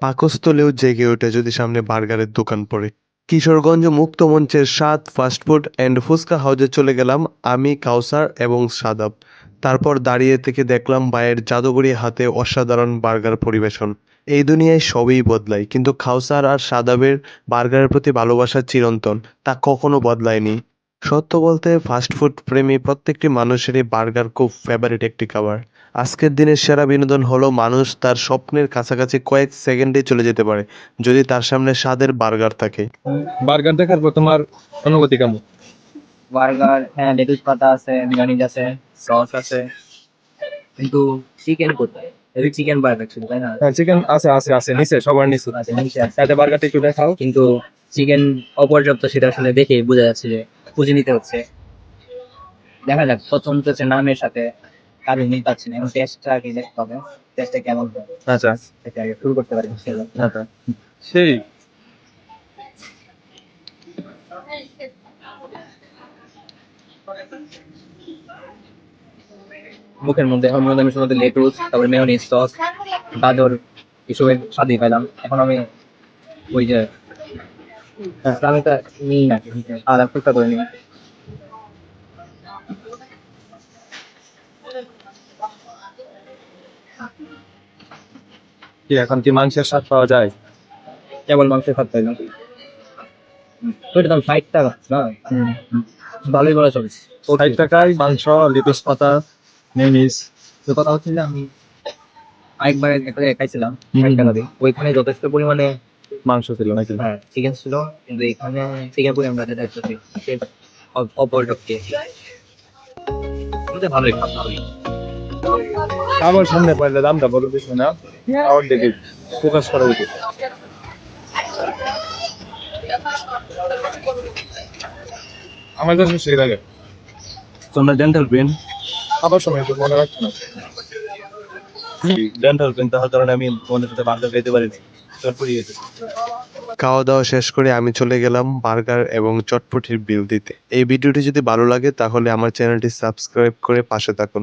পাকস্থলেও জেগে ওঠে যদি সামনে বার্গারের দোকান পড়ে। কিশোরগঞ্জ মুক্ত মঞ্চের স্বাদ ফাস্টফুড অ্যান্ড ফুচকা হাউজে চলে গেলাম আমি, কাউসার এবং সাদাব। তারপর দাঁড়িয়ে থেকে দেখলাম বায়ের জাদুঘরি হাতে অসাধারণ বার্গার পরিবেশন। এই দুনিয়ায় সবই বদলায়, কিন্তু খাউসার আর সাদাবের বার্গারের প্রতি ভালোবাসা চিরন্তন, তা কখনো বদলায়নি। সত্য বলতে ফাস্টফুড প্রেমী প্রত্যেকটি মানুষেরই বার্গার খুব ফেভারিট একটি খাবার। আজকের দিনের সেরা বিনোদন হলো মানুষ তার স্বপ্নের কাছাকাছি কয়েক সেকেন্ডে চলে যেতে পারে যদি তার সামনে স্বাদের বার্গার থাকে। বার্গার দেখার পর তোমার অনুভূতি কেমন? বার্গার হ্যাঁ লেটুস পাতা আছে মিউনিজ আছে সস আছে কিন্তু চিকেন কোথায়? চিকেন বার্গার ছিল তাই না? হ্যাঁ চিকেন আছে আছে আছে নিচে সবার নিচে। আছে নিচে আছে। সাথে বার্গারটা একটু দেখাও। কিন্তু চিকেন অপর্যাপ্ত সেটা আসলে দেখে বোঝা যাচ্ছে যে খুঁজে নিতে হচ্ছে। দেখা যাক প্রথম হচ্ছে নামের সাথে কারণ নিতে পারছি না এখন টেস্টটা আগে দেখতে হবে। টেস্টটা কেমন আচ্ছা। সেটা আগে শুরু করতে পারি। আচ্ছা। সেই। মুখের মধ্যে এখন মধ্যে আমি শুধু লেটুস তারপরে মেয়নিজ সস গাজর এসবের স্বাদই পেলাম এখন আমি ওই যে আমি তো নিই না আলাদা ফুটটা করে নিই। কি এখন কি মাংসের স্বাদ পাওয়া যায়? কেবল মাংসের স্বাদ পাইলাম ওইটা দাম ষাট টাকা না? ভালোই বলা চলছে ষাট টাকায় মাংস লিটুস পাতা তো কথা হচ্ছে যে আমি আরেকবার একটা খাইছিলাম ওইখানে যথেষ্ট পরিমাণে মাংস ছিল নাকি? হ্যাঁ চিকেন ছিল কিন্তু এখানে চিকেন পুরি আমরা যেটা একটু অপরটকে ভালোই খাওয়া ভালোই আমার সামনে পাইলে দামটা বড় বেশি না। আমার দেখে ফোকাস করা উচিত। আমার কাছে সেই লাগে। তোমরা ডেন্টাল ব্রেন আবার সময় মনে রাখছি না? গেছে। খাওয়া দাওয়া শেষ করে আমি চলে গেলাম বার্গার এবং চটপটির বিল দিতে। এই ভিডিওটি যদি ভালো লাগে তাহলে আমার চ্যানেলটি সাবস্ক্রাইব করে পাশে থাকুন।